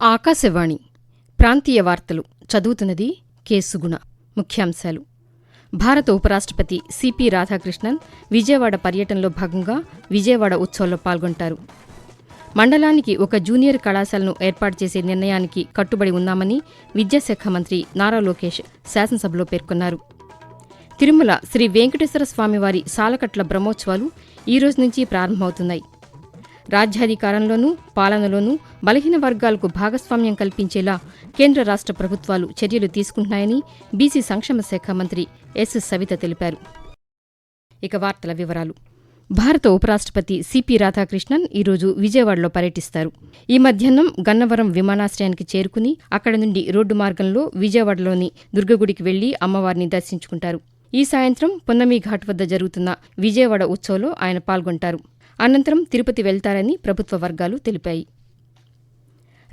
ఆకాశవాణి ప్రాంతీయ వార్తలు చదువుతున్నది కె సుగుణ. ముఖ్యాంశాలు. భారత ఉపరాష్ట్రపతి సిపి రాధాకృష్ణన్ విజయవాడ పర్యటనలో భాగంగా విజయవాడ ఉత్సవంలో పాల్గొంటారు. మండలానికి ఒక జూనియర్ కళాశాలను ఏర్పాటు చేసే నిర్ణయానికి కట్టుబడి ఉన్నామని విద్యాశాఖ మంత్రి నారా లోకేష్ శాసనసభలో పేర్కొన్నారు. తిరుమల శ్రీ వెంకటేశ్వర స్వామివారి సాలకట్ల బ్రహ్మోత్సవాలు ఈ రోజు నుంచి ప్రారంభమవుతున్నాయి. రాజ్యాధికారంలోనూ పాలనలోనూ బలహీన వర్గాలకు భాగస్వామ్యం కల్పించేలా కేంద్ర రాష్ట్ర ప్రభుత్వాలు చర్యలు తీసుకుంటున్నాయని బీసీ సంక్షేమ శాఖ మంత్రి ఎస్ సవిత తెలిపారు. ఇక వార్తల వివరాలు. భారత ఉపరాష్ట్రపతి సిపి రాధాకృష్ణన్ ఈరోజు విజయవాడలో పర్యటిస్తారు. ఈ మధ్యాహ్నం గన్నవరం విమానాశ్రయానికి చేరుకుని అక్కడ నుండి రోడ్డు మార్గంలో విజయవాడలోని దుర్గగుడికి వెళ్ళి అమ్మవారిని దర్శించుకుంటారు. ఈ సాయంత్రం పున్నమి ఘాట్ వద్ద జరుగుతున్న విజయవాడ ఉత్సవంలో ఆయన పాల్గొంటారు. అనంతరం తిరుపతి వెళ్తారని ప్రభుత్వ వర్గాలు తెలిపాయి.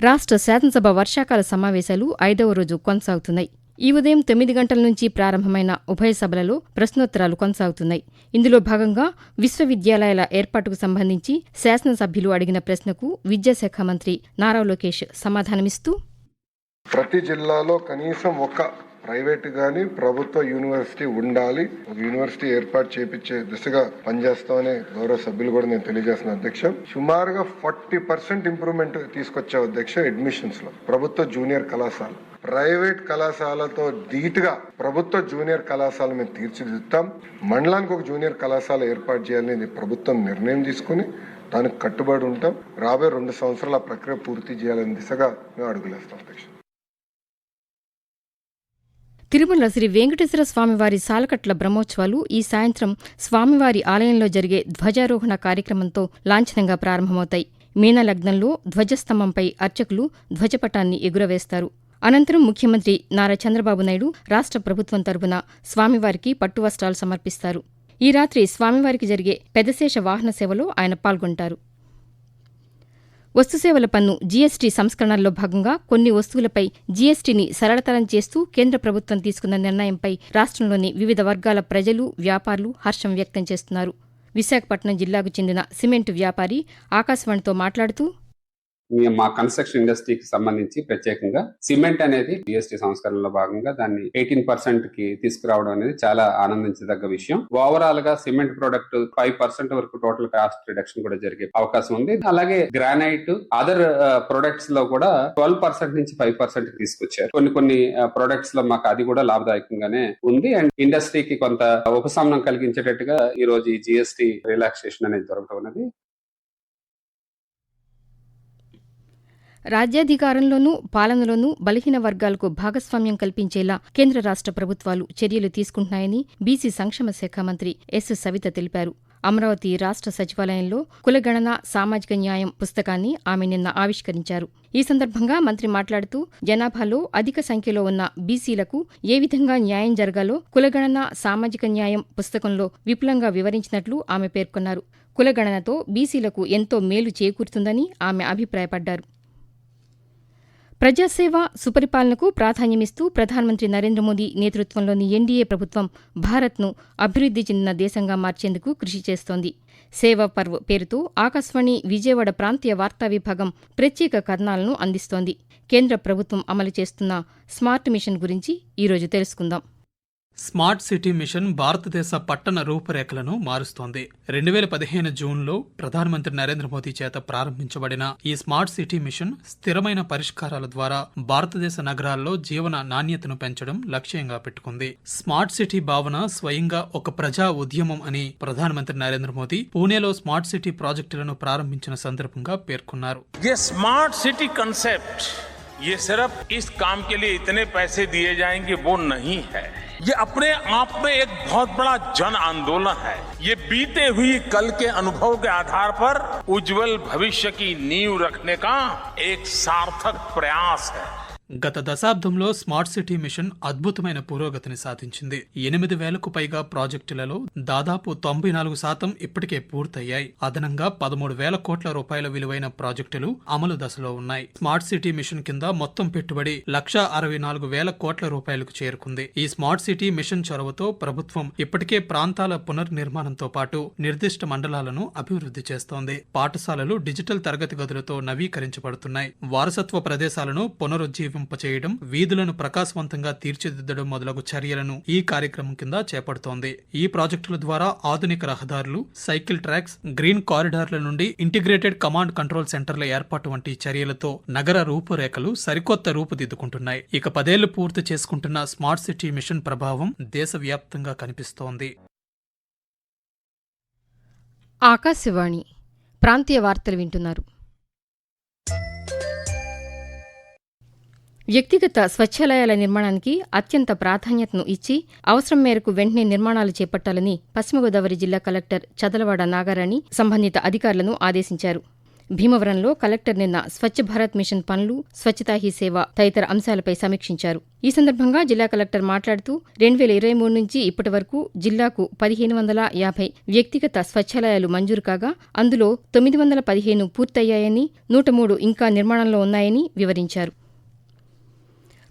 రాష్ట్ర శాసనసభ వర్షాకాల సమావేశాలు ఐదవ రోజు కొనసాగుతున్నాయి. ఈ ఉదయం తొమ్మిది గంటల నుంచి ప్రారంభమైన ఉభయ సభలలో ప్రశ్నోత్తరాలు కొనసాగుతున్నాయి. ఇందులో భాగంగా విశ్వవిద్యాలయాల ఏర్పాటుకు సంబంధించి శాసనసభ్యులు అడిగిన ప్రశ్నకు విద్యాశాఖ మంత్రి నారా లోకేష్ సమాధానమిస్తూ ప్రతి జిల్లాలో కనీసం ఒక ప్రైవేట్ గాని ప్రభుత్వ యూనివర్సిటీ ఉండాలి. ఒక యూనివర్సిటీ ఏర్పాటు చేపించే దిశగా పనిచేస్తామని గౌరవ సభ్యులు కూడా నేను తెలియజేస్తున్న అధ్యక్ష. సుమారుగా ఫార్టీ పర్సెంట్ ఇంప్రూవ్మెంట్ తీసుకొచ్చే అధ్యక్ష అడ్మిషన్స్లో ప్రభుత్వ జూనియర్ కళాశాల. ప్రైవేట్ కళాశాలతో ధీటుగా ప్రభుత్వ జూనియర్ కళాశాల మేము తీర్చిదిద్దుతాం. మండలానికి ఒక జూనియర్ కళాశాల ఏర్పాటు చేయాలని ప్రభుత్వం నిర్ణయం తీసుకుని దానికి కట్టుబడి ఉంటాం. రాబోయే రెండు సంవత్సరాల ప్రక్రియ పూర్తి చేయాలని దిశగా మేము అడుగులేస్తాం అధ్యక్షుడు తిరుమల శ్రీ వెంకటేశ్వర స్వామివారి సాలకట్ల బ్రహ్మోత్సవాలు ఈ సాయంత్రం స్వామివారి ఆలయంలో జరిగే ధ్వజారోహణ కార్యక్రమంతో లాంఛనంగా ప్రారంభమవుతాయి. మీనలగ్నంలో ధ్వజస్తంభంపై అర్చకులు ధ్వజపటాన్ని ఎగురవేస్తారు. అనంతరం ముఖ్యమంత్రి నారా చంద్రబాబు నాయుడు రాష్ట్ర ప్రభుత్వం తరపున స్వామివారికి పట్టువస్త్రాలు సమర్పిస్తారు. ఈ రాత్రి స్వామివారికి జరిగే పెదశేష వాహన సేవలో ఆయన పాల్గొంటారు. వస్తుసేవల పన్ను జీఎస్టీ సంస్కరణల్లో భాగంగా కొన్ని వస్తువులపై జీఎస్టీని సరళతరం చేస్తూ కేంద్ర ప్రభుత్వం తీసుకున్న నిర్ణయంపై రాష్ట్రంలోని వివిధ వర్గాల ప్రజలు వ్యాపారులు హర్షం వ్యక్తం చేస్తున్నారు. విశాఖపట్నం జిల్లాకు చెందిన సిమెంట్ వ్యాపారి ఆకాశవాణితో మాట్లాడుతూ మా కన్స్ట్రక్షన్ ఇండస్ట్రీకి సంబంధించి ప్రత్యేకంగా సిమెంట్ అనేది జిఎస్టీ సంస్కరణలో భాగంగా దాన్ని ఎయిటీన్ పర్సెంట్కి తీసుకురావడం అనేది చాలా ఆనందించదగ్గ విషయం. ఓవరాల్గా సిమెంట్ ప్రొడక్ట్ ఫైవ్ పర్సెంట్ వరకు టోటల్ కాస్ట్ రిడక్షన్ కూడా జరిగే అవకాశం ఉంది. అలాగే గ్రానైట్ అదర్ ప్రొడక్ట్స్లో కూడా ట్వెల్వ్ పర్సెంట్ నుంచి ఫైవ్ పర్సెంట్ తీసుకొచ్చారు. కొన్ని కొన్ని uh, ప్రొడక్ట్స్లో మాకు అది కూడా లాభదాయకంగానే ఉంది. అండ్ ఇండస్ట్రీకి కొంత ఉపశమనం కలిగించేటట్టుగా ఈ రోజు ఈ జిఎస్టీ రిలాక్సేషన్ అనేది దొరకడం అనేది రాజ్యాధికారంలోనూ పాలనలోనూ బలహీన వర్గాలకు భాగస్వామ్యం కల్పించేలా కేంద్ర రాష్ట్ర ప్రభుత్వాలు చర్యలు తీసుకుంటున్నాయని బీసీ సంక్షేమ శాఖ మంత్రి ఎస్ సవిత తెలిపారు. అమరావతి రాష్ట్ర సచివాలయంలో కులగణన సామాజిక న్యాయం పుస్తకాన్ని ఆమె నిన్న ఆవిష్కరించారు. ఈ సందర్భంగా మంత్రి మాట్లాడుతూ జనాభాలో అధిక సంఖ్యలో ఉన్న బీసీలకు ఏ విధంగా న్యాయం జరగాలో కులగణన సామాజిక న్యాయం పుస్తకంలో విపులంగా వివరించినట్లు ఆమె పేర్కొన్నారు. కులగణనతో బీసీలకు ఎంతో మేలు చేకూరుతుందని ఆమె అభిప్రాయపడ్డారు. ప్రజాసేవ సుపరిపాలనకు ప్రాధాన్యమిస్తూ ప్రధానమంత్రి నరేంద్ర మోదీ నేతృత్వంలోని ఎన్డీఏ ప్రభుత్వం భారత్ను అభివృద్ది చెందిన దేశంగా మార్చేందుకు కృషి చేస్తోంది. సేవా పర్వ్ పేరుతో ఆకాశవాణి విజయవాడ ప్రాంతీయ వార్తా విభాగం ప్రత్యేక కథనాలను అందిస్తోంది. కేంద్ర ప్రభుత్వం అమలు చేస్తున్న స్మార్ట్ మిషన్ గురించి ఈరోజు తెలుసుకుందాం. స్మార్ట్ సిటీ మిషన్ భారతదేశ పట్టణ రూపురేఖలను మారుస్తోంది. రెండు వేల పదిహేను జూన్లో ప్రధానమంత్రి నరేంద్ర మోదీ చేత ప్రారంభించబడిన ఈ స్మార్ట్ సిటీ మిషన్ స్థిరమైన పరిష్కారాల ద్వారా భారతదేశ నగరాల్లో జీవన నాణ్యతను పెంచడం లక్ష్యంగా పెట్టుకుంది. స్మార్ట్ సిటీ భావన స్వయంగా ఒక ప్రజా ఉద్యమం అని ప్రధానమంత్రి నరేంద్ర మోదీ పూణేలో స్మార్ట్ సిటీ ప్రాజెక్టులను ప్రారంభించిన సందర్భంగా పేర్కొన్నారు. స్మార్ట్ సిటీ కన్సెప్ట్ ये सिर्फ़ इस काम के लिए इतने पैसे दिए जाएँगे वो नहीं है। ये अपने आप में एक बहुत बड़ा जन आंदोलन है। ये बीते हुई कल के अनुभव के आधार पर उज्जवल भविष्य की नींव रखने का एक सार्थक प्रयास है। గత దశాబ్దంలో స్మార్ట్ సిటీ మిషన్ అద్భుతమైన పురోగతిని సాధించింది. ఎనిమిది వేలకు పైగా ప్రాజెక్టులలో దాదాపు తొంభై నాలుగు శాతం ఇప్పటికే పూర్తయ్యాయి. అదనంగా పదమూడు వేల కోట్ల రూపాయల విలువైన ప్రాజెక్టులు అమలు దశలో ఉన్నాయి. స్మార్ట్ సిటీ మిషన్ కింద మొత్తం పెట్టుబడి లక్ష అరవై నాలుగు వేల కోట్ల రూపాయలకు చేరుకుంది. ఈ స్మార్ట్ సిటీ మిషన్ చొరవతో ప్రభుత్వం ఇప్పటికే ప్రాంతాల పునర్నిర్మాణంతో పాటు నిర్దిష్ట మండలాలను అభివృద్ధి చేస్తోంది. పాఠశాలలు డిజిటల్ తరగతి గదులతో నవీకరించబడుతున్నాయి. వారసత్వ ప్రదేశాలను పునరుజ్జీవింపచేయడం వీధులను ప్రకాశవంతంగా తీర్చిదిద్దడం మొదలగు చర్యలను ఈ కార్యక్రమం కింద చేపడుతోంది. ఈ ప్రాజెక్టుల ద్వారా ఆధునిక రహదారులు సైకిల్ ట్రాక్స్ గ్రీన్ కారిడార్ల నుండి ఇంటిగ్రేటెడ్ కమాండ్ కంట్రోల్ సెంటర్ల ఏర్పాటు వంటి చర్యలతో నగర రూపురేఖలు సరికొత్త రూపుదిద్దుకుంటున్నాయి. ఇక పదేళ్ళు పూర్తి చేసుకుంటున్న స్మార్ట్ సిటీ మిషన్ ప్రభావం దేశవ్యాప్తంగా కనిపిస్తోంది. ఆకాశవాణి ప్రాంతీయ వార్తలు వింటున్నారు. వ్యక్తిగత స్వచ్ఛాలయాల నిర్మాణానికి అత్యంత ప్రాధాన్యతను ఇచ్చి అవసరం మేరకు వెంటనే నిర్మాణాలు చేపట్టాలని పశ్చిమ గోదావరి జిల్లా కలెక్టర్ చదలవాడ నాగారాణి సంబంధిత అధికారులను ఆదేశించారు. భీమవరంలో కలెక్టర్ నిన్న స్వచ్ఛ భారత్ మిషన్ పనులు స్వచ్ఛతా హీ సేవ తదితర అంశాలపై సమీక్షించారు. ఈ సందర్భంగా జిల్లా కలెక్టర్ మాట్లాడుతూ రెండు వేల ఇరవై మూడు నుంచి ఇప్పటి వరకు జిల్లాకు పదిహేను వందల యాభై వ్యక్తిగత స్వచ్ఛాలయాలు మంజూరు కాగా అందులో తొమ్మిది వందల పదిహేను పూర్తయ్యాయని నూట మూడు ఇంకా నిర్మాణంలో ఉన్నాయని వివరించారు.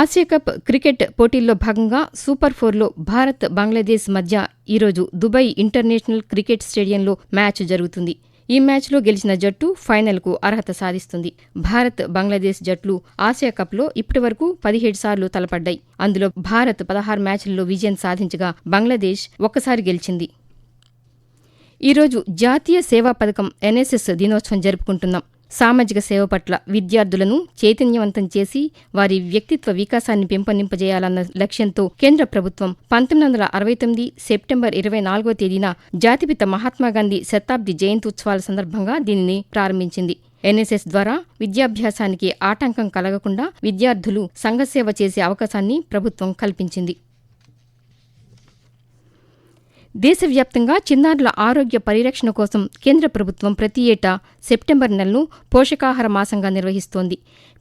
ఆసియా కప్ క్రికెట్ పోటీల్లో భాగంగా సూపర్ ఫోర్లో భారత్ బంగ్లాదేశ్ మధ్య ఈరోజు దుబాయ్ ఇంటర్నేషనల్ క్రికెట్ స్టేడియంలో మ్యాచ్ జరుగుతుంది. ఈ మ్యాచ్లో గెలిచిన జట్టు ఫైనల్కు అర్హత సాధిస్తుంది. భారత్ బంగ్లాదేశ్ జట్లు ఆసియా కప్లో ఇప్పటివరకు పదిహేడు సార్లు తలపడ్డాయి. అందులో భారత్ పదహారు మ్యాచ్ల్లో విజయం సాధించగా బంగ్లాదేశ్ ఒక్కసారి గెలిచింది. ఈరోజు జాతీయ సేవా పథకం ఎన్ఎస్ఎస్ దినోత్సవం జరుపుకుంటున్నాం. సామాజిక సేవ పట్ల విద్యార్థులను చైతన్యవంతం చేసి వారి వ్యక్తిత్వ వికాసాన్ని పెంపొందింపజేయాలన్న లక్ష్యంతో కేంద్ర ప్రభుత్వం పంతొమ్మిది వందల అరవై తొమ్మిది సెప్టెంబర్ ఇరవై నాలుగో తేదీన జాతిపిత మహాత్మాగాంధీ శతాబ్ది జయంతి ఉత్సవాల సందర్భంగా దీనిని ప్రారంభించింది. ఎన్ఎస్ఎస్ ద్వారా విద్యాభ్యాసానికి ఆటంకం కలగకుండా విద్యార్థులు సంఘసేవ చేసే అవకాశాన్ని ప్రభుత్వం కల్పించింది. దేశవ్యాప్తంగా చిన్నారుల ఆరోగ్య పరిరక్షణ కోసం కేంద్ర ప్రభుత్వం ప్రతి ఏటా సెప్టెంబర్ నెలను పోషకాహార మాసంగా నిర్వహిస్తోంది.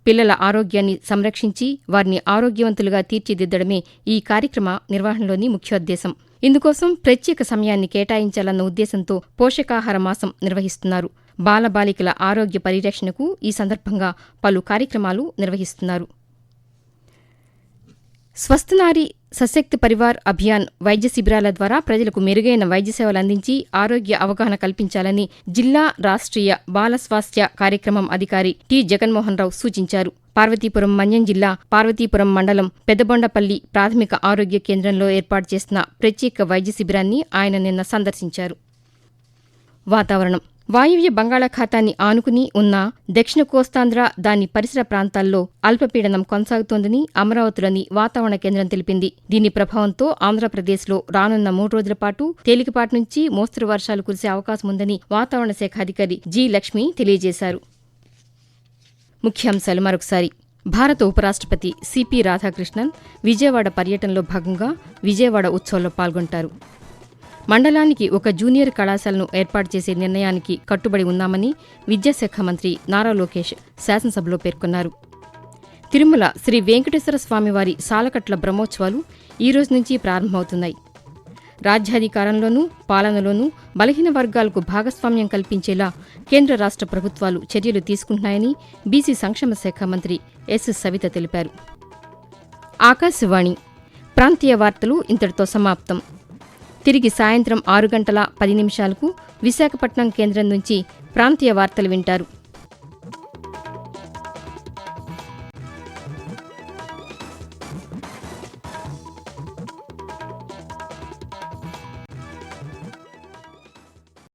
పిల్లల ఆరోగ్యాన్ని సంరక్షించి వారిని ఆరోగ్యవంతులుగా తీర్చిదిద్దడమే ఈ కార్యక్రమ నిర్వహణలోని ముఖ్యోద్దేశం. ఇందుకోసం ప్రత్యేక సమయాన్ని కేటాయించాలన్న ఉద్దేశంతో పోషకాహార మాసం నిర్వహిస్తున్నారు. బాలబాలికల ఆరోగ్య పరిరక్షణకు ఈ సందర్భంగా పలు కార్యక్రమాలు నిర్వహిస్తున్నారు. స్వస్థనారి సశక్తి పరివార్ అభియాన్ వైద్య శిబిరాల ద్వారా ప్రజలకు మెరుగైన వైద్య సేవలు అందించి ఆరోగ్య అవగాహన కల్పించాలని జిల్లా రాష్ట్రీయ బాల స్వాస్థ్య కార్యక్రమం అధికారి టి. జగన్మోహన్ రావు సూచించారు. పార్వతీపురం మన్యం జిల్లా పార్వతీపురం మండలం పెద్దబొండపల్లి ప్రాథమిక ఆరోగ్య కేంద్రంలో ఏర్పాటు చేసిన ప్రత్యేక వైద్య శిబిరాన్ని ఆయన నిన్న సందర్శించారు. వాతావరణం వాయువ్య బంగాళాఖాతాన్ని ఆనుకుని ఉన్న దక్షిణ కోస్తాంధ్ర దాని పరిసర ప్రాంతాల్లో అల్పపీడనం కొనసాగుతోందని అమరావతిలోని వాతావరణ కేంద్రం తెలిపింది. దీని ప్రభావంతో ఆంధ్రప్రదేశ్లో రానున్న మూడు రోజుల పాటు తేలికపాటి నుంచి మోస్తరు వర్షాలు కురిసే అవకాశం ఉందని వాతావరణ శాఖ అధికారి జి లక్ష్మి తెలియజేశారు. ముఖ్యాంశాలు మరొకసారి. భారత ఉపరాష్ట్రపతి సిపి రాధాకృష్ణన్ విజయవాడ పర్యటనలో భాగంగా విజయవాడ ఉత్సవంలో పాల్గొంటారు. మండలానికి ఒక జూనియర్ కళాశాలను ఏర్పాటు చేసే నిర్ణయానికి కట్టుబడి ఉన్నామని విద్యాశాఖ మంత్రి నారా లోకేష్ శాసనసభలో పేర్కొన్నారు. తిరుమల శ్రీ వెంకటేశ్వర స్వామివారి సాలకట్ల బ్రహ్మోత్సవాలు ఈ రోజు నుంచి ప్రారంభమవుతున్నాయి. రాజ్యాధికారంలోనూ పాలనలోనూ బలహీన వర్గాలకు భాగస్వామ్యం కల్పించేలా కేంద్ర రాష్ట్ర ప్రభుత్వాలు చర్యలు తీసుకుంటున్నాయని బీసీ సంక్షేమ శాఖ మంత్రి ఎస్ సవిత తెలిపారు. ఆకాశవాణి ప్రాంతీయ వార్తలు ఇంతటితో సమాప్తం. తిరిగి సాయంత్రం ఆరు గంటల పది నిమిషాలకు విశాఖపట్నం కేంద్రం నుంచి ప్రాంతీయ వార్తలు వింటారు.